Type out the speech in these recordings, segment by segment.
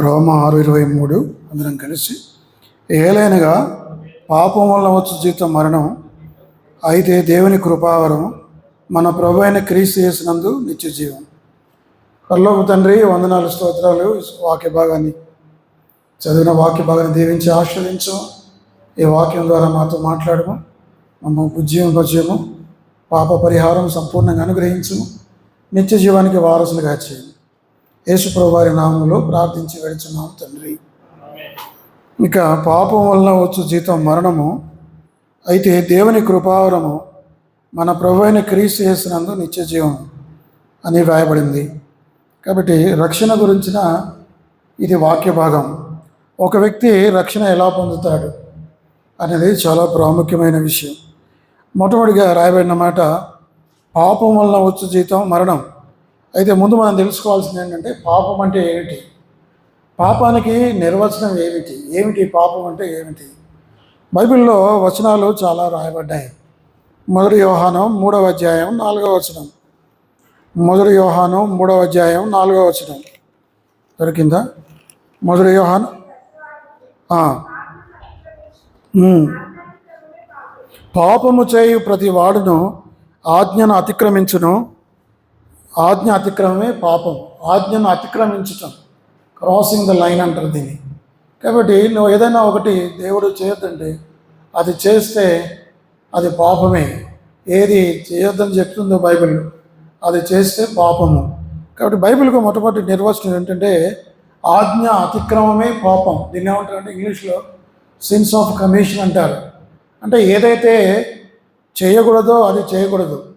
రోమ ఆరు ఇరవై మూడు అందరం కలిసి. ఏలైనగా పాపం వల్ల వచ్చు జీతం మరణం. అయితే దేవుని కృపావరం మన ప్రభు అయిన క్రీస్తు చేసినందు నిత్య జీవం. పరలోక తండ్రి వందనాలు స్తోత్రాలు వాక్య భాగాన్ని చదివిన వాక్య భాగాన్ని దీవించి ఆశ్రయించు. ఈ వాక్యం ద్వారా మాతో మాట్లాడము. మమ్మ ఉజ్జీవింపజేయము పాప పరిహారం సంపూర్ణంగా అనుగ్రహించము నిత్య జీవానికి వారసులుగా చేయము యేసుప్రభు వారి నామంలో ప్రార్థించి వెడుచున్నాం తండ్రి. ఇక పాపం వలన వచ్చు జీతం మరణము. అయితే దేవుని కృపావరము మన ప్రభు అయిన క్రీస్తు చేసినందు నిత్య జీవం అని వ్రాయబడింది. కాబట్టి రక్షణ గురించిన ఇది వాక్య భాగం. ఒక వ్యక్తి రక్షణ ఎలా పొందుతాడు అనేది చాలా ప్రాముఖ్యమైన విషయం. మొట్టమొదటిగా రాయబడిన మాట పాపం వలన వచ్చు జీతం మరణం. అయితే ముందు మనం తెలుసుకోవాల్సింది ఏంటంటే పాపం అంటే ఏమిటి? పాపానికి నిర్వచనం ఏమిటి? ఏమిటి పాపం అంటే ఏమిటి? బైబిల్లో వచనాలు చాలా రాయబడ్డాయి. మొదటి వ్యవహానం మూడవ అధ్యాయం నాలుగవ వచనం. మొదటి వ్యవహానం మూడవ అధ్యాయం నాలుగవ వచనం. దొరికిందా? మొదటి వ్యవహానం పాపము చేయు ప్రతి వాడును ఆజ్ఞను అతిక్రమించును ఆజ్ఞ అతిక్రమమే పాపం. ఆజ్ఞను అతిక్రమించటం. క్రాసింగ్ ద లైన్ అంటారు దీన్ని. కాబట్టి నువ్వు ఏదైనా ఒకటి దేవుడు చేయొద్దంటే అది చేస్తే అది పాపమే. ఏది చేయొద్దని చెప్తుందో బైబిల్ అది చేస్తే పాపము. కాబట్టి బైబిల్కు మొట్టమొదటి నిర్వచనం ఏంటంటే ఆజ్ఞ అతిక్రమమే పాపం. దీన్ని ఏమంటారంటే ఇంగ్లీష్లో సిన్స్ ఆఫ్ కమిషన్ అంటారు. అంటే ఏదైతే చేయకూడదో అది చేయకూడదు.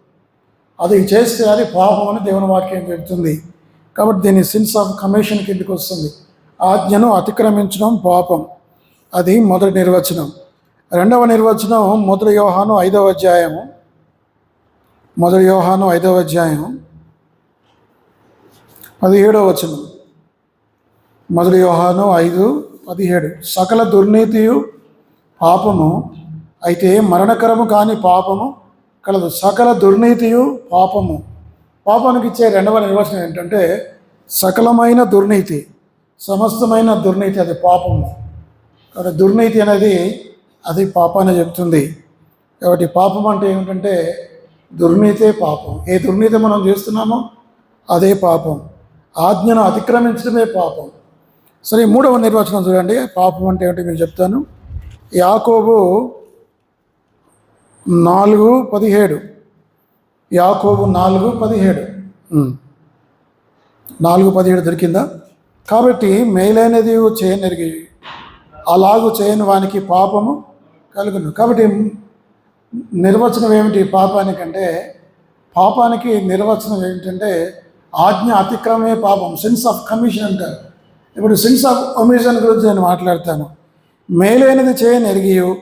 అది చేస్తే అది పాపం అని దేవుని వాక్యం చెబుతుంది. కాబట్టి దీన్ని సిన్స్ ఆఫ్ కమిషన్ కిందకి వస్తుంది. ఆజ్ఞను అతిక్రమించడం పాపం. అది మొదటి నిర్వచనం. రెండవ నిర్వచనం మొదటి యోహాను ఐదవ అధ్యాయము. మొదటి యోహాను ఐదవ అధ్యాయం పదిహేడవ వచనం. మొదటి యోహాను ఐదు పదిహేడు. సకల దుర్నీతియు పాపము అయితే మరణకరము కాని పాపము కలదు. సకల దుర్నీతియు పాపము. పాపానికి ఇచ్చే రెండవ నిర్వచనం ఏంటంటే సకలమైన దుర్నీతి సమస్తమైన దుర్నీతి అది పాపము. కాబట్టి దుర్నీతి అనేది అది పాపాన్ని చెప్తుంది. కాబట్టి పాపం అంటే ఏమిటంటే దుర్నీతే పాపం. ఏ దుర్నీతి మనం చేస్తున్నామో అదే పాపం. ఆజ్ఞను అతిక్రమించడమే పాపం. సరే మూడవ నిర్వచనం చూడండి. పాపం అంటే ఏమిటి? మీకు చెప్తాను. యాకోబు నాలుగు పదిహేడు. యాకోబు నాలుగు పదిహేడు. నాలుగు పదిహేడు దొరికిందా? కాబట్టి మేలైనది చేయనరిగి అలాగూ చేయని వానికి పాపము కలుగును. కాబట్టి నిర్వచనం ఏమిటి పాపానికంటే? పాపానికి నిర్వచనం ఏమిటంటే ఆజ్ఞ అతిక్రమే పాపం సెన్స్ ఆఫ్ కమిషన్ అంటారు. ఇప్పుడు సెన్స్ ఆఫ్ కమిషన్ గురించి నేను మాట్లాడతాను. మేలైనది చేయని ఎరిగియు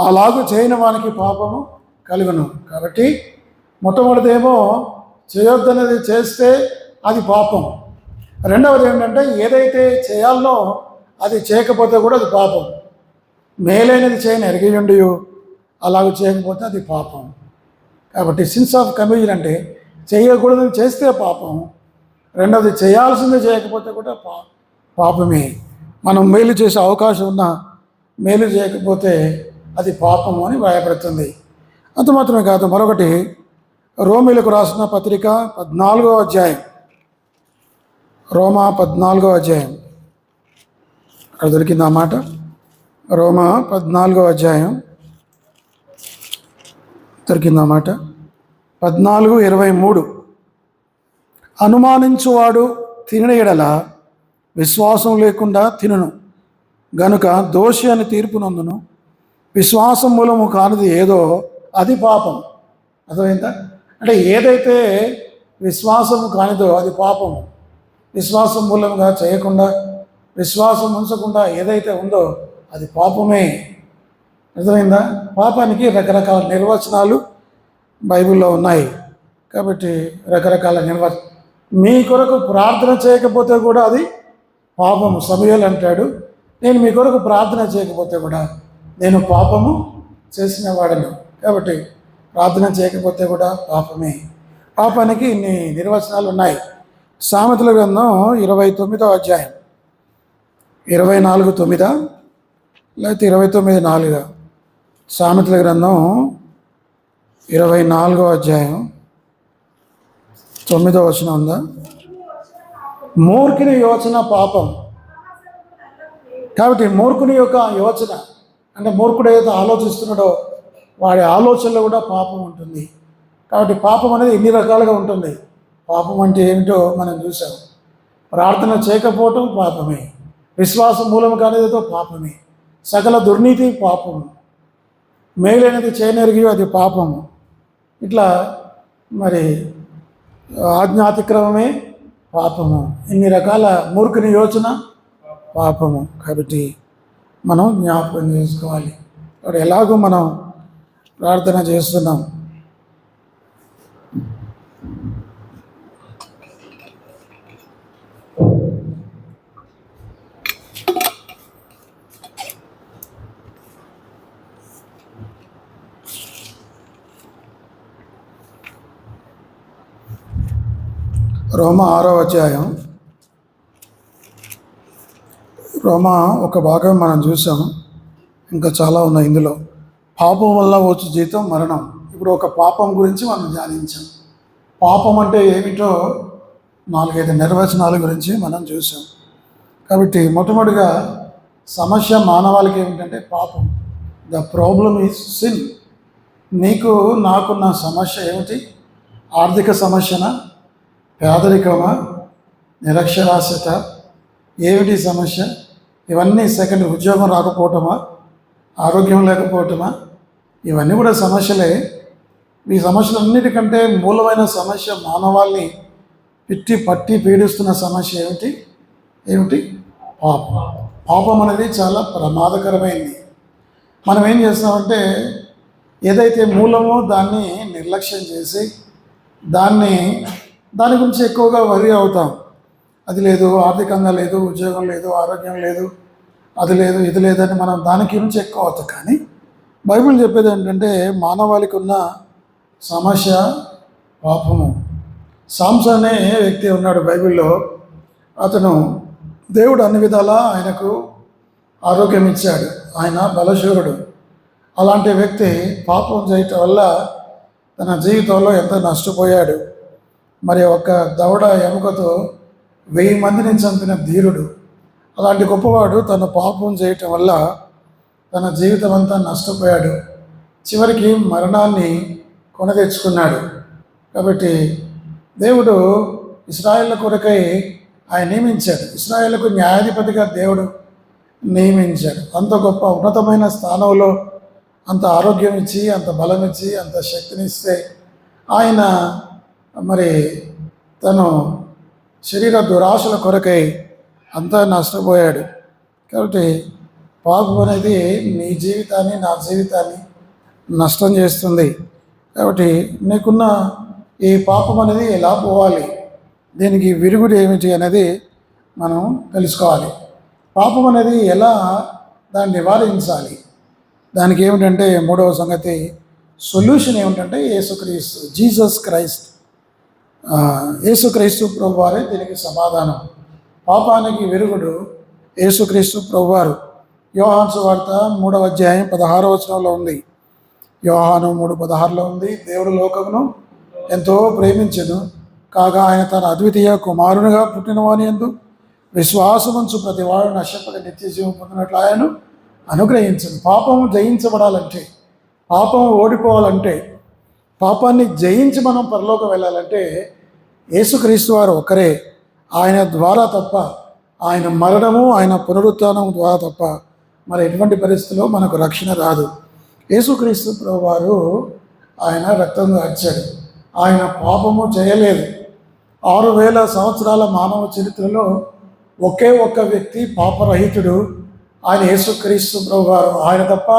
అలాగూ చేయని వానికి పాపము కలుగును. కాబట్టి మొట్టమొదటిదేమో చేయొద్దనేది చేస్తే అది పాపం. రెండవది ఏంటంటే ఏదైతే చేయాలనో అది చేయకపోతే కూడా అది పాపం. మేలైనది చేయని ఎరిగియుండి అలాగ చేయకపోతే అది పాపం. కాబట్టి సిన్స్ ఆఫ్ కమిషన్ అంటే చేయకూడదు చేస్తే పాపం. రెండవది చేయాల్సింది చేయకపోతే కూడా పా పాపమే. మనం మేలు చేసే అవకాశం ఉన్నా మేలు చేయకపోతే అది పాపము అని భయపడుతుంది అంత మాత్రమే కాదు మరొకటి రోమిలకు రాసిన పత్రిక పద్నాలుగో అధ్యాయం. రోమా పద్నాలుగో అధ్యాయం. అక్కడ దొరికింది ఆ మాట. రోమా పద్నాలుగో అధ్యాయం. దొరికింది ఆ మాట. పద్నాలుగు ఇరవై మూడు. అనుమానించువాడు తినని ఎడల విశ్వాసం లేకుండా తినను. గనుక దోషి అని తీర్పునందును విశ్వాసం మూలము కానిది ఏదో అది పాపం. అర్థమైందా? అంటే ఏదైతే విశ్వాసము కానిదో అది పాపము. విశ్వాసం మూలంగా చేయకుండా విశ్వాసం ఉంచకుండా ఏదైతే ఉందో అది పాపమే. అర్థమైందా? పాపానికి రకరకాల నిర్వచనాలు బైబిల్లో ఉన్నాయి. కాబట్టి రకరకాల నిర్వచ మీ కొరకు ప్రార్థన చేయకపోతే కూడా అది పాపము. సమయాలు అంటాడు నేను మీ కొరకు ప్రార్థన చేయకపోతే కూడా నేను పాపము చేసిన వాడను. కాబట్టి ప్రార్థన చేయకపోతే కూడా పాపమే. పాపానికి ఇన్ని నిర్వచనాలు ఉన్నాయి. సామెతల గ్రంథం ఇరవై తొమ్మిదో అధ్యాయం. ఇరవై నాలుగు తొమ్మిదా? లేకపోతే ఇరవై తొమ్మిది నాలుగా? సామెతల గ్రంథం ఇరవై నాలుగో అధ్యాయం. తొమ్మిదో వచనం ఉందా? మూర్ఖుని యోచన పాపం. కాబట్టి మూర్ఖుని యొక్క యోచన అంటే మూర్ఖుడు ఏదైతే ఆలోచిస్తున్నాడో వాడి ఆలోచనలో కూడా పాపం ఉంటుంది. కాబట్టి పాపం అనేది ఎన్ని రకాలుగా ఉంటుంది? పాపం అంటే ఏమిటో మనం చూసాం ప్రార్థన చేయకపోవటం పాపమే. విశ్వాసం మూలం కానిదితో పాపమే. సకల దుర్నీతి పాపము మేలైనది చేయనరిగి అది పాపము ఇట్లా మరి ఆజ్ఞాతిక్రమమే పాపము. ఇన్ని రకాల మూర్ఖుని యోచన పాపము. కాబట్టి మనం జ్ఞాపకం చేసుకోవాలి. కాబట్టి ఎలాగో మనం ప్రార్థన చేస్తున్నాం. రోమ ఆరో అధ్యాయం రోమా ఒక భాగం మనం చూసాం. ఇంకా చాలా ఉన్నాయి ఇందులో. పాపం వల్ల వచ్చు జీతం మరణం. ఇప్పుడు ఒక పాపం గురించి మనం ధ్యానించాం. పాపం అంటే ఏమిటో నాలుగైదు నిర్వచనాల గురించి మనం చూసాం. కాబట్టి మొట్టమొదటిగా సమస్య మానవాళికి ఏమిటంటే పాపం. ద ప్రాబ్లమ్ ఈజ్ సిన్ నీకు నాకున్న సమస్య ఏమిటి? ఆర్థిక సమస్యనా? పేదరికమా? నిరక్షరాస్యత? ఏమిటి సమస్య? ఇవన్నీ సెకండ్ ఉద్యోగం రాకపోవటమా? ఆరోగ్యం లేకపోవటమా? ఇవన్నీ కూడా సమస్యలే. ఈ సమస్యలన్నిటికంటే మూలమైన సమస్య మానవాళ్ళని పిట్టి పట్టి పీడిస్తున్న సమస్య ఏమిటి? ఏమిటి? పాపం. పాపం అనేది చాలా ప్రమాదకరమైంది. మనం ఏం చేస్తామంటే ఏదైతే మూలమో దాన్ని నిర్లక్ష్యం చేసి దాన్ని దాని గురించి ఎక్కువగా వరి అవుతాం. అది లేదు ఆర్థికంగా లేదు ఉద్యోగం లేదు ఆరోగ్యం లేదు అది లేదు ఇది లేదని మనం దానికి గురించి ఎక్కువ అవుతాం కానీ బైబిల్ చెప్పేది ఏంటంటే మానవాళికి ఉన్న సమస్య పాపము. సాంస అనే వ్యక్తి ఉన్నాడు బైబిల్లో. అతను దేవుడు అన్ని విధాలా ఆయనకు ఆరోగ్యం ఇచ్చాడు. ఆయన బలశూరుడు. అలాంటి వ్యక్తి పాపం చేయటం వల్ల తన జీవితంలో ఎంత నష్టపోయాడు. మరి ఒక దవడ ఎముకతో వెయ్యి మందిని చంపిన ధీరుడు. అలాంటి గొప్పవాడు తన పాపం చేయటం వల్ల తన జీవితం అంతా నష్టపోయాడు. చివరికి మరణాన్ని కొన తెచ్చుకున్నాడు కాబట్టి దేవుడు ఇస్రాయేళ్ళ కొరకై ఆయన నియమించాడు. ఇస్రాయేళ్ళకు న్యాయాధిపతిగా దేవుడు నియమించాడు. అంత గొప్ప ఉన్నతమైన స్థానంలో అంత ఆరోగ్యం ఇచ్చి అంత బలం ఇచ్చి అంత శక్తినిస్తే ఆయన మరి తను శరీర దురాశల కొరకై అంతా నష్టపోయాడు. కాబట్టి పాపం అనేది నీ జీవితాన్ని నా జీవితాన్ని నష్టం చేస్తుంది. కాబట్టి నీకున్న ఈ పాపం అనేది ఎలా పోవాలి? దీనికి విరుగుడు ఏమిటి అనేది మనం తెలుసుకోవాలి. పాపం అనేది ఎలా దాన్ని నివారించాలి? దానికి ఏమిటంటే మూడవ సంగతి సొల్యూషన్ ఏమిటంటే యేసుక్రీస్తు జీసస్ క్రైస్ట్. యేసుక్రీస్తు ప్రభువారే దీనికి సమాధానం. పాపానికి వెలుగుడు యేసుక్రీస్తు ప్రభువారు. యోహాన్సు వార్త మూడవ అధ్యాయం పదహారవ వచనంలో ఉంది. యోహాను మూడు పదహారులో ఉంది. దేవుడు లోకమును ఎంతో ప్రేమించను. కాగా ఆయన తన అద్వితీయ కుమారునిగా పుట్టినవాని ఎందు విశ్వాసముంచు ప్రతివాడు వాడు నిత్య జీవం పొందినట్లు ఆయన అనుగ్రహించను. పాపము జయించబడాలంటే పాపం ఓడిపోవాలంటే పాపాన్ని జయించి మనం పరలోకం వెళ్ళాలంటే యేసుక్రీస్తు వారు ఒకరే. ఆయన ద్వారా తప్ప ఆయన మరణము ఆయన పునరుత్థానం ద్వారా తప్ప మరి ఎటువంటి పరిస్థితిలో మనకు రక్షణ రాదు. యేసుక్రీస్తు ప్రభు వారు ఆయన రక్తం కార్చాడు ఆయన పాపము చేయలేదు. ఆరు వేల సంవత్సరాల మానవ చరిత్రలో ఒకే ఒక్క వ్యక్తి పాపరహితుడు ఆయన యేసుక్రీస్తు ప్రభు వారు ఆయన తప్ప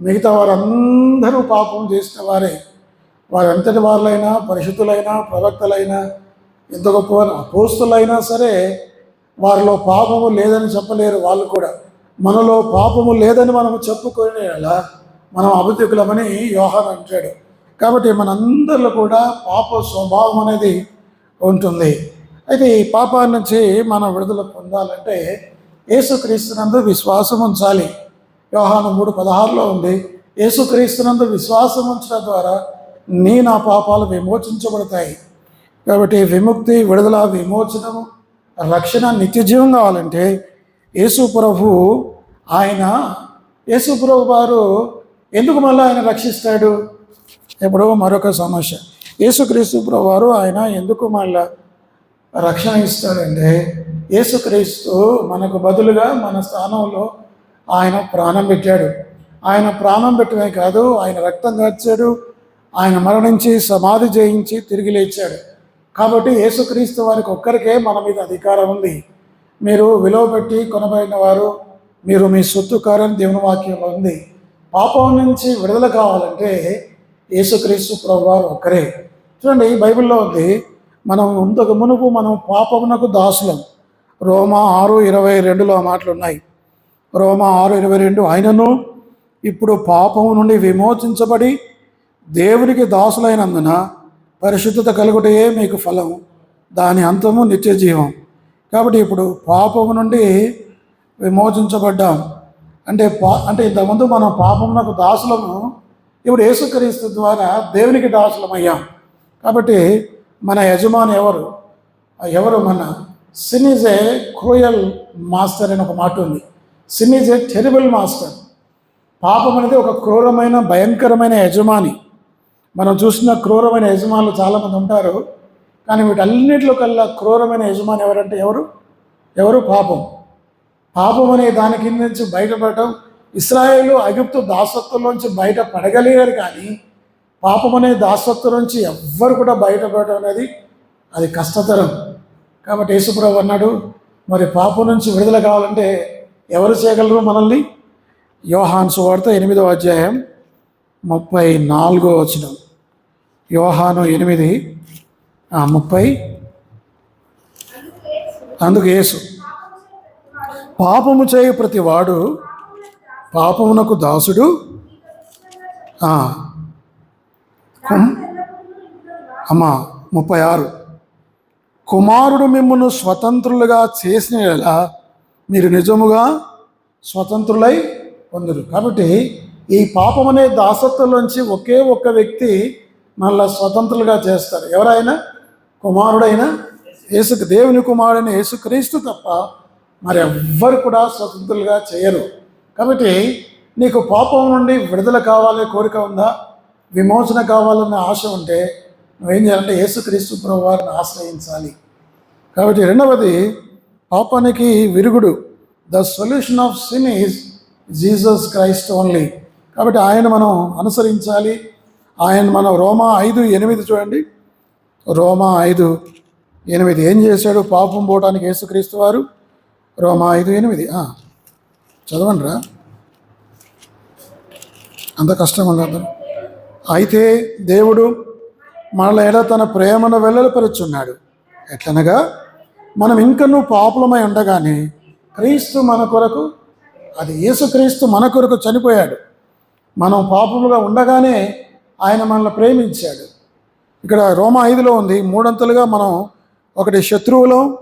మిగతా వారందరూ పాపం చేసిన వారే. వారంతటి వారులైనా పరిశుద్ధులైనా ప్రవక్తలైనా ఎంత గొప్ప అపోస్తులైనా సరే వారిలో పాపము లేదని చెప్పలేరు వాళ్ళు కూడా. మనలో పాపము లేదని మనం చెప్పుకునేలా మనం అభితికులమని యోహాన్ అంటాడు. కాబట్టి మనందరిలో కూడా పాప స్వభావం అనేది ఉంటుంది. అయితే ఈ పాపాన్ని నుంచి మనం విడుదల పొందాలంటే యేసుక్రీస్తునందు విశ్వాసం ఉంచాలి. యోహాను మూడు పదహారులో ఉంది. యేసుక్రీస్తునందు విశ్వాసం ఉంచడం ద్వారా నీ నా పాపాలు విమోచించబడతాయి. కాబట్టి విముక్తి విడుదల విమోచనము రక్షణ నిత్యజీవం కావాలంటే యేసు ప్రభు ఆయన యేసు ప్రభు వారు ఎందుకు మళ్ళీ ఆయన రక్షిస్తాడు? ఎప్పుడో మరొక సమస్య. యేసుక్రీస్తు ప్రభు వారు ఆయన ఎందుకు మళ్ళా రక్షణ ఇస్తాడంటే యేసుక్రీస్తు మనకు బదులుగా మన స్థానంలో ఆయన ప్రాణం పెట్టాడు. ఆయన ప్రాణం పెట్టడమే కాదు ఆయన రక్తం కార్చాడు ఆయన మరణించి సమాధి చేయించి తిరిగి లేచాడు. కాబట్టి యేసుక్రీస్తు వారికి ఒక్కరికే మన మీద అధికారం ఉంది. మీరు విలువ పెట్టి కొనబడిన వారు మీరు మీ సొత్తు కారని దేవుని వాక్యంలో ఉంది. పాపం నుంచి విడుదల కావాలంటే యేసుక్రీస్తు ప్రభు వారు ఒక్కరే. చూడండి బైబిల్లో ఉంది మనం ఇంతకు మునుపు మనం పాపమునకు దాసులం. రోమా ఆరు ఇరవై రెండులో ఆ మాటలు ఉన్నాయి రోమా ఆరు ఇరవై రెండు ఆయనను ఇప్పుడు పాపము నుండి విమోచించబడి దేవునికి దాసులైనందున పరిశుద్ధత కలుగుటయే మీకు ఫలం. దాని అంతము నిత్య జీవం కాబట్టి ఇప్పుడు పాపము నుండి విమోచించబడ్డాం. అంటే పా అంటే ఇంతకుముందు మనం పాపమునకు దాసులము ఇప్పుడు యేసుక్రీస్తు ద్వారా దేవునికి దాసులమయ్యాం. కాబట్టి మన యజమాని ఎవరు? ఎవరు మన sin is a cruel master అని ఒక మాట ఉంది. Sin is a terrible master. పాపం అనేది ఒక క్రూరమైన భయంకరమైన యజమాని. మనం చూసిన క్రూరమైన యజమానులు చాలామంది ఉంటారు కానీ వీటన్నిటిలో కల్లా క్రూరమైన యజమాని ఎవరంటే ఎవరు? ఎవరు? పాపం. పాపం అనే దాని కింద నుంచి బయటపడటం ఇస్రాయేలు అగిప్తు దాసత్వంలోంచి బయట పడగలిగారు కానీ పాపం అనే దాసత్వం నుంచి ఎవ్వరు కూడా బయటపడటం అనేది అది కష్టతరం. కాబట్టి యేసుప్రభు అన్నాడు మరి పాపం నుంచి విడుదల కావాలంటే ఎవరు చేయగలరు మనల్ని? యోహాన్ సువార్త ఎనిమిదో అధ్యాయం ముప్పై నాలుగో వచనం. యోహాను ఎనిమిది ముప్పై. అందుకు యేసు పాపము చేయు ప్రతి వాడు పాపమునకు దాసుడు. అమ్మా ముప్పై ఆరు. కుమారుడు మిమ్మల్ని స్వతంత్రులుగా చేసిన ఎలా మీరు నిజముగా స్వతంత్రులై పొందరు కాబట్టి ఈ పాపం అనే దాసత్వంలోంచి ఒకే ఒక్క వ్యక్తి మళ్ళా స్వతంత్రులుగా చేస్తారు. ఎవరైనా? కుమారుడైనా? యేసు దేవుని కుమారుడైన యేసుక్రీస్తు తప్ప మరి ఎవ్వరు కూడా స్వతంత్రులుగా చేయరు. కాబట్టి నీకు పాపం నుండి విడుదల కావాలనే కోరిక ఉందా? విమోచన కావాలన్న ఆశ ఉంటే నువ్వేం చేయాలంటే యేసుక్రీస్తు ప్రభు వారిని ఆశ్రయించాలి. కాబట్టి రెండవది పాపానికి విరుగుడు. The solution of sin is Jesus Christ only. కాబట్టి ఆయన మనం అనుసరించాలి. ఆయన మనం రోమా ఐదు ఎనిమిది చూడండి. రోమా ఐదు ఎనిమిది. ఏం చేశాడు? పాపం పోవటానికి యేసుక్రీస్తు వారు. రోమా ఐదు ఎనిమిది. చదవండి రా అంత కష్టం ఉండదు అయితే దేవుడు మనల ఎడ తన ప్రేమను వెల్లడిపరుచున్నాడు? ఎట్లనగా మనం ఇంకనూ పాపులమై ఉండగానే క్రీస్తు మన కొరకు అది యేసుక్రీస్తు మన కొరకు చనిపోయాడు. మనం పాపములుగా ఉండగానే ఆయన మనల్ని ప్రేమించాడు. ఇక్కడ రోమ ఐదులో ఉంది. మూడంతలుగా మనం ఒకటి శత్రువులం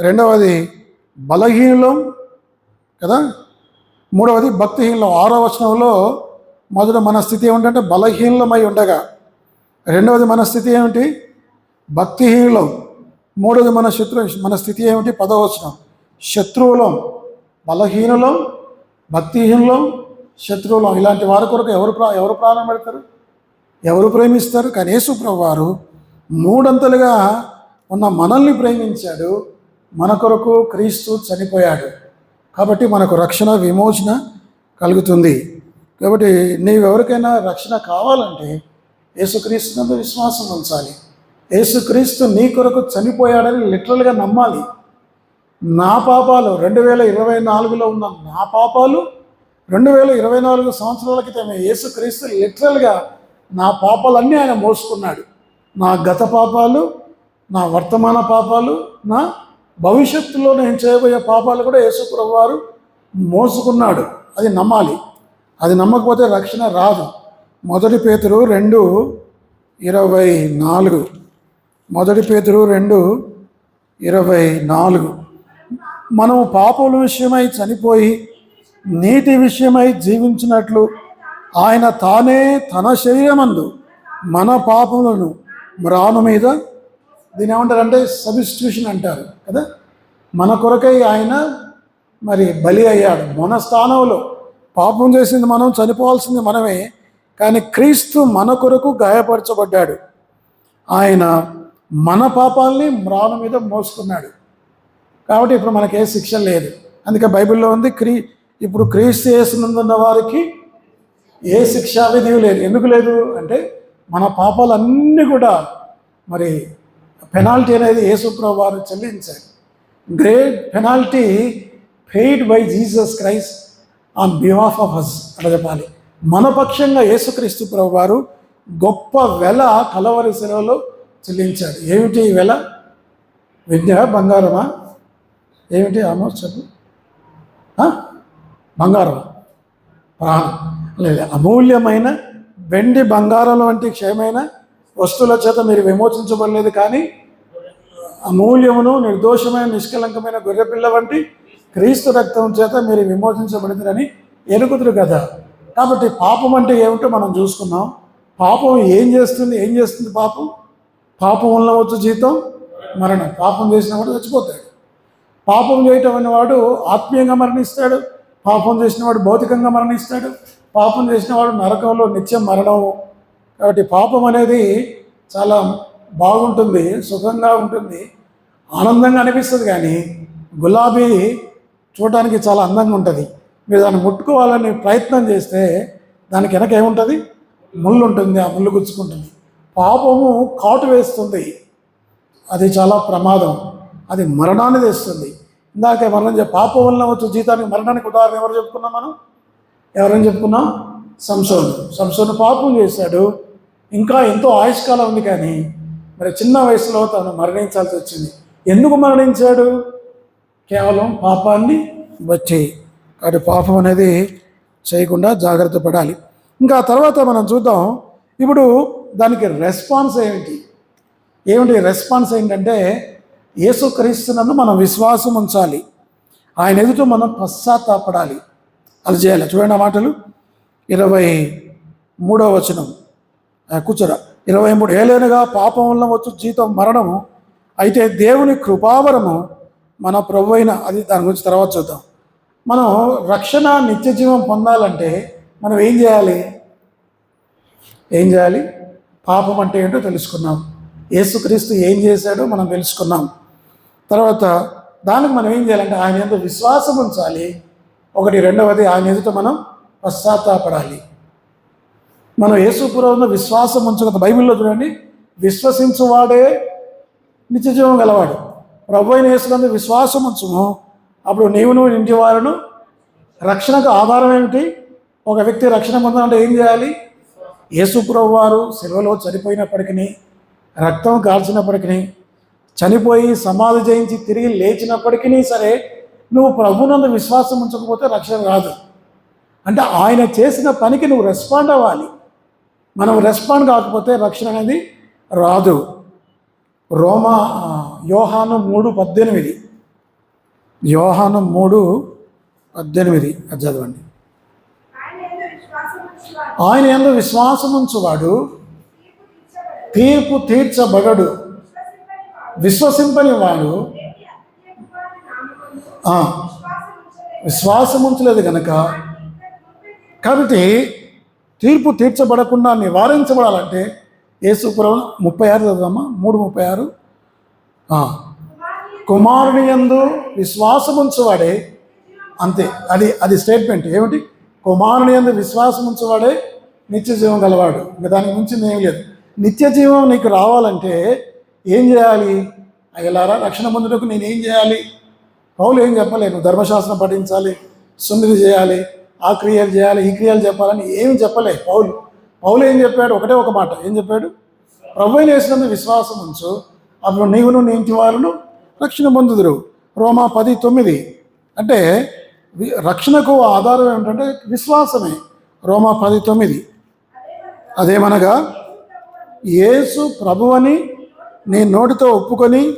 రెండవది బలహీనులం కదా? మూడవది భక్తిహీనం ఆరో వచనంలో మొదట మన స్థితి ఏమిటంటే బలహీనమై ఉండగా. రెండవది మన స్థితి ఏమిటి? భక్తిహీనులం. మూడవది మన శత్రు మన స్థితి ఏమిటి? పదవచనం శత్రువులం బలహీనులం భక్తిహీనులం శత్రువులం. ఇలాంటి వారి కొరకు ఎవరు ప్రా ఎవరు ప్రాణం పెడతారు? ఎవరు ప్రేమిస్తారు? కానీ యేసుప్రభు వారు మూడంతలుగా ఉన్న మనల్ని ప్రేమించాడు. మన కొరకు క్రీస్తు చనిపోయాడు. కాబట్టి మనకు రక్షణ విమోచన కలుగుతుంది. కాబట్టి నీవు ఎవరికైనా రక్షణ కావాలంటే యేసుక్రీస్తు మీద విశ్వాసం ఉంచాలి. యేసుక్రీస్తు నీ కొరకు చనిపోయాడని లిటరల్గా నమ్మాలి. నా పాపాలు రెండు వేల ఇరవై నాలుగులో ఉన్న నా పాపాలు రెండు వేల ఇరవై నాలుగు సంవత్సరాల క్రితమే యేసుక్రీస్తు లిటరల్గా నా పాపాలన్నీ ఆయన మోసుకున్నాడు. నా గత పాపాలు నా వర్తమాన పాపాలు నా భవిష్యత్తులో నేను చేయబోయే పాపాలు కూడా యేసుప్రభు వారు మోసుకున్నాడు. అది నమ్మాలి. అది నమ్మకపోతే రక్షణ రాదు. మొదటి పేతురు రెండు ఇరవై నాలుగు. మొదటి పేతురు రెండు ఇరవై నాలుగు. మనము పాపముల విషయమై చనిపోయి నీతి విషయమై జీవించినట్లు ఆయన తానే తన శరీరమందు మన పాపములను మ్రాను మీద దీని ఏమంటారంటే సబ్స్టిట్యూషన్ అంటారు కదా? మన కొరకై ఆయన మరి బలి అయ్యాడు. మన స్థానంలో పాపం చేసింది మనం చనిపోవాల్సింది మనమే కానీ క్రీస్తు మన కొరకు గాయపరచబడ్డాడు. ఆయన మన పాపాలని మ్రాను మీద మోసుకున్నాడు. కాబట్టి ఇప్పుడు మనకి ఏ శిక్ష లేదు. అందుకే బైబిల్లో ఉంది క్రీ ఇప్పుడు క్రీస్తు చేసినందున్న వారికి ఏ శిక్షా విధి లేదు. ఎందుకు లేదు అంటే మన పాపాలన్నీ కూడా మరి పెనాల్టీ అనేది యేసుప్రభు వారు చెల్లించారు. Great penalty paid by Jesus Christ on behalf of us అలా చెప్పాలి. మన పక్షంగా యేసుక్రీస్తు ప్రభు వారు గొప్ప వెల కలవరి సెలవులో చెల్లించాడు ఏమిటి వెల? విద్య బంగారమా? ఏమిటి? ఆమోస్ చెప్పు. బంగారమా? ప్రాణం. అమూల్యమైన వెండి బంగారం వంటి క్షయమైన వస్తువుల చేత మీరు విమోచించబడలేదు కానీ అమూల్యమును నిర్దోషమైన నిష్కలంకమైన గొర్రెపిల్ల వంటి క్రీస్తు రక్తం చేత మీరు విమోచించబడిందని ఎరుగుతురు కదా. కాబట్టి పాపం అంటే ఏమిటో మనం చూసుకున్నాం పాపం ఏం చేస్తుంది? ఏం చేస్తుంది పాపం? పాపం వల్ల వచ్చు జీతం మరణం. పాపం చేసిన వాడు చచ్చిపోతాడు. పాపం చేయటం అనేవాడు ఆత్మీయంగా మరణిస్తాడు. పాపం చేసిన వాడు భౌతికంగా మరణిస్తాడు. పాపం చేసిన వాడు నరకంలో నిత్యం మరణం. కాబట్టి పాపం అనేది చాలా బాగుంటుంది సుఖంగా ఉంటుంది ఆనందంగా అనిపిస్తుంది కానీ గులాబీ చూడడానికి చాలా అందంగా ఉంటుంది. మీరు దాన్ని ముట్టుకోవాలని ప్రయత్నం చేస్తే దానికి వెనక ఏముంటుంది? ముళ్ళు ఉంటుంది ఆ ముళ్ళు గుచ్చుకుంటుంది. పాపము కాటు వేస్తుంది. అది చాలా ప్రమాదం. అది మరణాన్ని తెస్తుంది. ఇందాక మనం పాపం వల్ల వచ్చే జీతానికి మరణానికి ఉదాహరణ ఎవరు చెప్పుకున్నాం మనం? ఎవరని చెప్పుకున్నాం? సంసోను. సంసోను పాపం చేశాడు. ఇంకా ఎంతో ఆయుష్కాలం ఉంది కానీ మరి చిన్న వయసులో తను మరణించాల్సి వచ్చింది. ఎందుకు మరణించాడు? కేవలం పాపాన్ని వచ్చి కాబట్టి పాపం అనేది చేయకుండా జాగ్రత్త పడాలి. ఇంకా తర్వాత మనం చూద్దాం. ఇప్పుడు దానికి రెస్పాన్స్ ఏమిటి? ఏమిటి రెస్పాన్స్ ఏంటంటే యేసుక్రీస్తునందు మనం విశ్వాసం ఉంచాలి. ఆయన ఎదుట మనం పశ్చాత్తాపడాలి. అది చేయాలి. చూడండి ఆ మాటలు. ఇరవై మూడవ వచనం. ఆ, కూర్చోరా. ఇరవై మూడు. ఏలేనుగా పాపం వల్ల వచ్చు జీతం మరణము. అయితే దేవుని కృపావరము మన ప్రభు అయిన అది దాని గురించి తర్వాత చూద్దాం. మనం రక్షణ నిత్య జీవం పొందాలంటే మనం ఏం చేయాలి? ఏం చేయాలి? పాపం అంటే ఏంటో తెలుసుకున్నాం. యేసుక్రీస్తు ఏం చేశాడో మనం తెలుసుకున్నాం. తర్వాత దానికి మనం ఏం చేయాలంటే ఆయన ఎంతో విశ్వాసం ఉంచాలి. ఒకటి రెండవది ఆయన ఎదుట మనం పశ్చాత్తాపడాలి. మనం యేసుపురంలో విశ్వాసం ఉంచక బైబిల్లో చూడండి విశ్వసించువాడే నిత్య జీవం గలవాడు. ప్రభు అయిన యేసులందు విశ్వాసం ఉంచుము. అప్పుడు నీవును ఇంటి వారును రక్షణకు ఆధారం ఏమిటి? ఒక వ్యక్తి రక్షణ పొందాలంటే ఏం చేయాలి? యేసుప్రభు వారు సెలవులో చనిపోయినప్పటికీ రక్తం కాల్చినప్పటికీ చనిపోయి సమాధి చేయించి తిరిగి లేచినప్పటికీ సరే నువ్వు ప్రభునందు విశ్వాసం ఉంచకపోతే రక్షణ రాదు. అంటే ఆయన చేసిన పనికి నువ్వు రెస్పాండ్ అవ్వాలి. మనం రెస్పాండ్ కాకపోతే రక్షణ అనేది రాదు. రోమా ఆ, యోహాను మూడు పద్దెనిమిది. యోహాను మూడు పద్దెనిమిది. అది చదవండి. ఆయన యందు విశ్వాసం ఆయన ఎందు విశ్వాసం ఉంచువాడు తీర్పు తీర్చబడడు. విశ్వసింపని వాడు విశ్వాసం ఉంచలేదు కనుక కాబట్టి తీర్పు తీర్చబడకుండా నివారించబడాలంటే యేసుపురం ముప్పై ఆరు చదువుదామా? మూడు ముప్పై ఆరు. కుమారుని యందు విశ్వాసం ఉంచువాడే అంతే. అది అది స్టేట్మెంట్. ఏమిటి? కుమారుని యందు విశ్వాసం ఉంచువాడే నిత్య జీవం గలవాడు. ఇంకా దానికి మించింది ఏం లేదు. నిత్య జీవం నీకు రావాలంటే ఏం చేయాలి? అయ్యలారా రక్షణ పొందుటకు నేను ఏం చేయాలి? పౌలు ఏం చెప్పలే నువ్వు ధర్మశాస్త్రం పఠించాలి సున్నిధి చేయాలి ఆ క్రియలు చేయాలి ఈ క్రియలు చెప్పాలని ఏమి చెప్పలే పౌలు. పౌలు ఏం చెప్పాడు? ఒకటే ఒక మాట. ఏం చెప్పాడు? ప్రభు వేసినందు విశ్వాసం ఉంచు అప్పుడు నీవును నీ ఇంటి వారును రక్షణ పొందుదురు. రోమా పది తొమ్మిది. అంటే రక్షణకు ఆధారం ఏమిటంటే విశ్వాసమే. రోమా పది తొమ్మిది. అదేమనగా యేసు ప్రభువని నీ నోటితో ఒప్పుకొని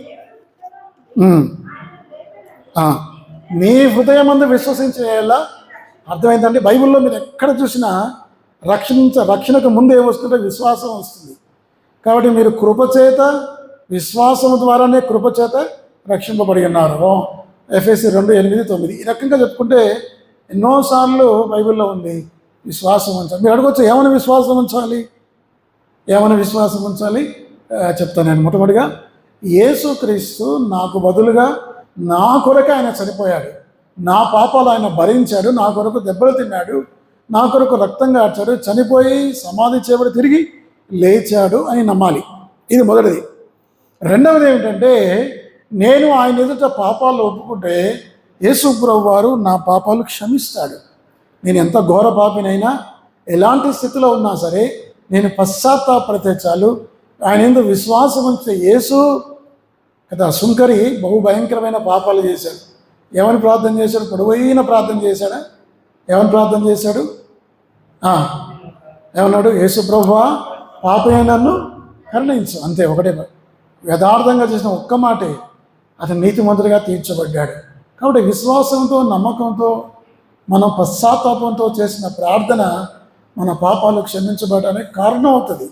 నీ హృదయం అందు విశ్వసించేలా అర్థమైందండి. బైబిల్లో మీరు ఎక్కడ చూసినా రక్షించ రక్షణకు ముందు ఏమొస్తుంటే విశ్వాసం వస్తుంది. కాబట్టి మీరు కృపచేత విశ్వాసం ద్వారానే కృపచేత రక్షింపబడి ఉన్నారు. ఎఫ్ఎస్సి రెండు ఎనిమిది తొమ్మిది. ఈ రకంగా చెప్పుకుంటే ఎన్నోసార్లు బైబిల్లో ఉంది విశ్వాసం ఉంచాలి. మీరు అడగొచ్చు ఏమైనా విశ్వాసం ఉంచాలి? ఏమైనా విశ్వాసం ఉంచాలి? చెప్తాను నేను మొట్టమొదటిగా. యేసుక్రీస్తు నాకు బదులుగా నా కొరకు ఆయన చనిపోయాడు. నా పాపాలు ఆయన భరించాడు. నా కొరకు దెబ్బలు తిన్నాడు. నా కొరకు రక్తంగా కార్చాడు చనిపోయి సమాధి చేయబడి తిరిగి లేచాడు అని నమ్మాలి. ఇది మొదటిది. రెండవది ఏమిటంటే నేను ఆయన ఎదుట పాపాలు ఒప్పుకుంటే యేసు వారు నా పాపాలు క్షమిస్తాడు. నేను ఎంత ఘోర పాపినైనా ఎలాంటి స్థితిలో ఉన్నా సరే నేను పశ్చాత్తాపడితే చాలు. ఆయన ఎందుకు విశ్వాసం ఉంచే యేసు కదా సుంకరి బహు భయంకరమైన పాపాలు చేశాడు. ఏమని ప్రార్థన చేశాడు? పొడవైన ప్రార్థన చేశాడా? ఏమని ప్రార్థన చేశాడు? ఏమన్నాడు? యేసు పాపమే నన్ను కరుణించు. అంతే ఒకటే యథార్థంగా చేసిన ఒక్క మాటే అతను నీతిమంతుడిగా తీర్చబడ్డాడు. కాబట్టి విశ్వాసంతో నమ్మకంతో మనం పశ్చాత్తాపంతో చేసిన ప్రార్థన మన పాపాలు క్షమించబడడానికి కారణం అవుతుంది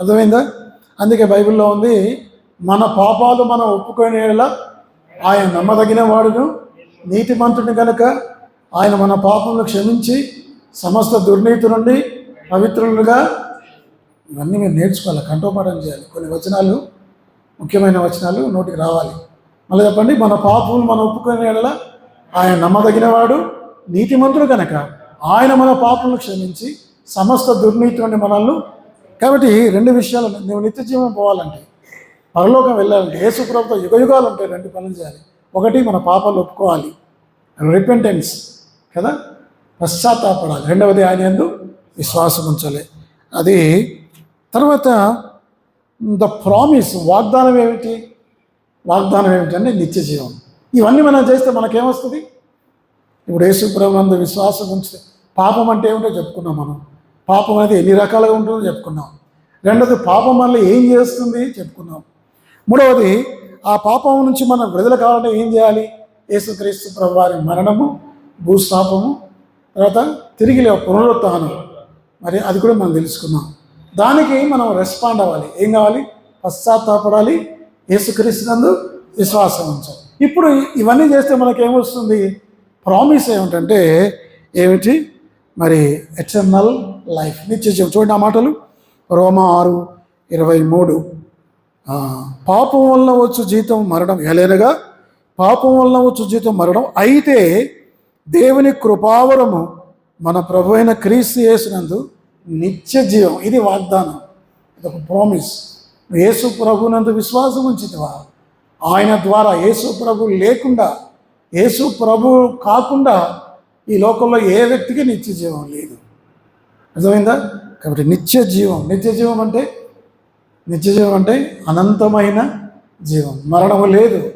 అర్థమైందా? అందుకే బైబిల్లో ఉంది మన పాపాలు మనం ఒప్పుకునేలా ఆయన నమ్మదగిన వాడును. నీతిమంతుడిని కనుక ఆయన మన పాపములు క్షమించి సమస్త దుర్నీతి నుండి పవిత్రులుగా ఇవన్నీ మీరు నేర్చుకోవాలి కంఠోపాఠం చేయాలి. కొన్ని వచనాలు ముఖ్యమైన వచనాలు నోటికి రావాలి. మళ్ళీ చెప్పండి మన పాపములు మనం ఒప్పుకునేలా ఆయన నమ్మదగినవాడు నీతిమంతుడు కనుక ఆయన మన పాపములు క్షమించి సమస్త దుర్నీతి నుండి మనల్ని. కాబట్టి రెండు విషయాలు నువ్వు నిత్య జీవనం పోవాలంటే పరలోకం వెళ్ళాలంటే యేసుప్రభుతో యుగ యుగాలు ఉంటాయి రెండు పనులు చేయాలి. ఒకటి మన పాపాలు ఒప్పుకోవాలి. రిపెంటెన్స్ కదా? పశ్చాత్తాపడాలి. రెండవది ఆయన ఎందు విశ్వాసం ఉంచాలి. అది తర్వాత ద ప్రామిస్ వాగ్దానం ఏమిటి? వాగ్దానం ఏమిటంటే నిత్య జీవం. ఇవన్నీ మనం చేస్తే మనకేమొస్తుంది? ఇప్పుడు యేసుప్రభునందు విశ్వాసం ఉంచితే పాపం అంటే ఏమిటో చెప్పుకున్నాం మనం. పాపం అనేది ఎన్ని రకాలుగా ఉంటుందో చెప్పుకున్నాం. రెండవది పాపం వల్ల ఏం చేస్తుంది? చెప్పుకున్నాం. మూడవది ఆ పాపం నుంచి మనం విడుదల కావాలంటే ఏం చేయాలి? యేసుక్రీస్తు ప్రభు వారి మరణము భూస్థాపము తర్వాత తిరిగి లే పునరుత్థానం. మరి అది కూడా మనం తెలుసుకున్నాం. దానికి మనం రెస్పాండ్ అవ్వాలి. ఏం కావాలి? పశ్చాత్తాపడాలి. యేసుక్రీస్తునందు విశ్వాసం ఉంచాలి. ఇప్పుడు ఇవన్నీ చేస్తే మనకి ఏమొస్తుంది ప్రామిస్ ఏమిటంటే ఏమిటి? మరి ఎటర్నల్ లైఫ్. నిత్య చూడండి ఆ మాటలు. రోమా ఆరు ఇరవై మూడు. పాపం వల్ల వచ్చు జీతం మరణం. ఎలేనగా పాపం వల్ల వచ్చు జీతం మరణం. అయితే దేవుని కృపావరము మన ప్రభు అయిన క్రీస్తు చేసినందు నిత్య జీవం. ఇది వాగ్దానం. ఇది ఒక ప్రామిస్ యేసు ప్రభునందు విశ్వాసం ఉంచితివా? ఆయన ద్వారా యేసు ప్రభు లేకుండా యేసు ప్రభు కాకుండా ఈ లోకంలో ఏ వ్యక్తికి నిత్య జీవం లేదు. అర్థమైందా? కాబట్టి నిత్య జీవం. నిత్య జీవం అంటే నిత్య జీవం అంటే అనంతమైన జీవం. మరణము లేదు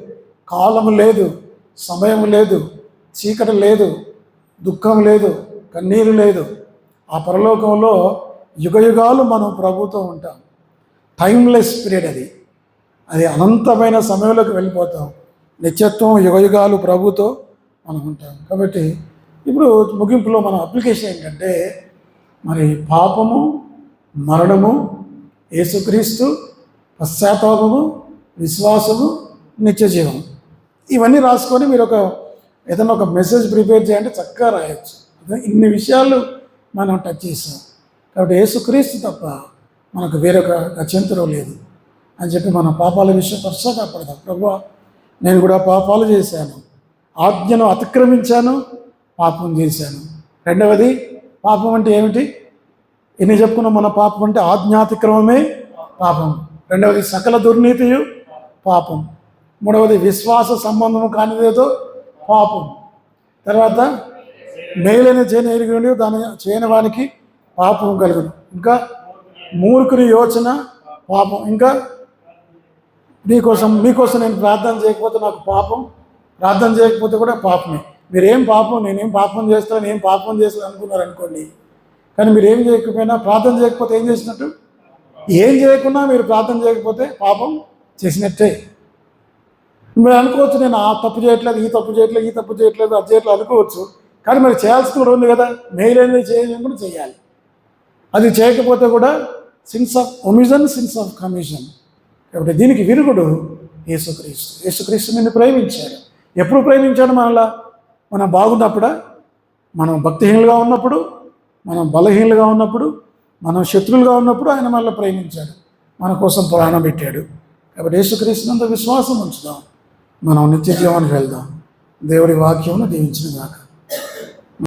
కాలము లేదు సమయం లేదు చీకటి లేదు దుఃఖం లేదు కన్నీరు లేదు. ఆ పరలోకంలో యుగయుగాలు మనం ప్రభుతో ఉంటాం. టైమ్లెస్ పీరియడ్ అది. అది అనంతమైన సమయంలోకి వెళ్ళిపోతాం. నిత్యత్వం యుగయుగాలు ప్రభుతో మనం ఉంటాం. కాబట్టి ఇప్పుడు ముగింపులో మన అప్లికేషన్ ఏంటంటే మరి పాపము మరణము యేసుక్రీస్తు పశ్చాత్తాపము విశ్వాసము నిత్య జీవం ఇవన్నీ రాసుకొని మీరు ఒక ఏదైనా ఒక మెసేజ్ ప్రిపేర్ చేయండి చక్కగా రాయొచ్చు. ఇన్ని విషయాలు మనం టచ్ చేసాం. కాబట్టి యేసుక్రీస్తు తప్ప మనకు వేరొక గత్యంతరం లేదు. అని చెప్పి మన పాపాల విషయం పశ్చాత్తాపడదాం ప్రభు నేను కూడా పాపాలు చేశాను. ఆజ్ఞను అతిక్రమించాను పాపం చేశాను. రెండవది పాపం అంటే ఏమిటి? ఎన్ని చెప్పుకున్నాం? మన పాపం అంటే ఆజ్ఞాతిక్రమమే పాపం. రెండవది సకల దుర్నీతియు పాపం. మూడవది విశ్వాస సంబంధం కానిదేదో పాపం. తర్వాత మేలైన చేయని ఎరిగి దాని చేయని వానికి పాపం కలుగును. ఇంకా మూర్ఖుని యోచన పాపం. ఇంకా నీకోసం మీకోసం నేను ప్రార్థన చేయకపోతే నాకు పాపం. ప్రార్థన చేయకపోతే కూడా పాపమే. మీరేం పాపం నేనేం పాపం చేస్తాను నేను పాపం చేస్తాను అనుకున్నారు అనుకోండి కానీ మీరు ఏం చేయకపోయినా ప్రార్థన చేయకపోతే ఏం చేసినట్టు? ఏం చేయకున్నా మీరు ప్రార్థన చేయకపోతే పాపం చేసినట్టే. మీరు అనుకోవచ్చు నేను ఆ తప్పు చేయట్లేదు ఈ తప్పు చేయట్లేదు ఈ తప్పు చేయట్లేదు అది చేయట్లేదు అనుకోవచ్చు. కానీ మరి చేయాల్సి కూడా ఉంది కదా. మెయిల్ అనేది చేయడం కూడా చేయాలి. అది చేయకపోతే కూడా sins of omission sins of commission కాబట్టి దీనికి విరుగుడు యేసుక్రీస్తు. యేసుక్రీస్తు నిన్ను ప్రేమించాడు. ఎప్పుడు ప్రేమించాడు మనలా మనం బాగున్నప్పుడా? మనం భక్తిహీనులుగా ఉన్నప్పుడు మనం బలహీనలుగా ఉన్నప్పుడు మనం శత్రువులుగా ఉన్నప్పుడు ఆయన మళ్ళీ ప్రేమించాడు. మన కోసం ప్రాణం పెట్టాడు. కాబట్టి యేసుక్రీస్తునంత విశ్వాసం ఉంచుదాం. మనం నిత్య జీవానికి వెళ్దాం. దేవుడి వాక్యమును దీవించిన దాకా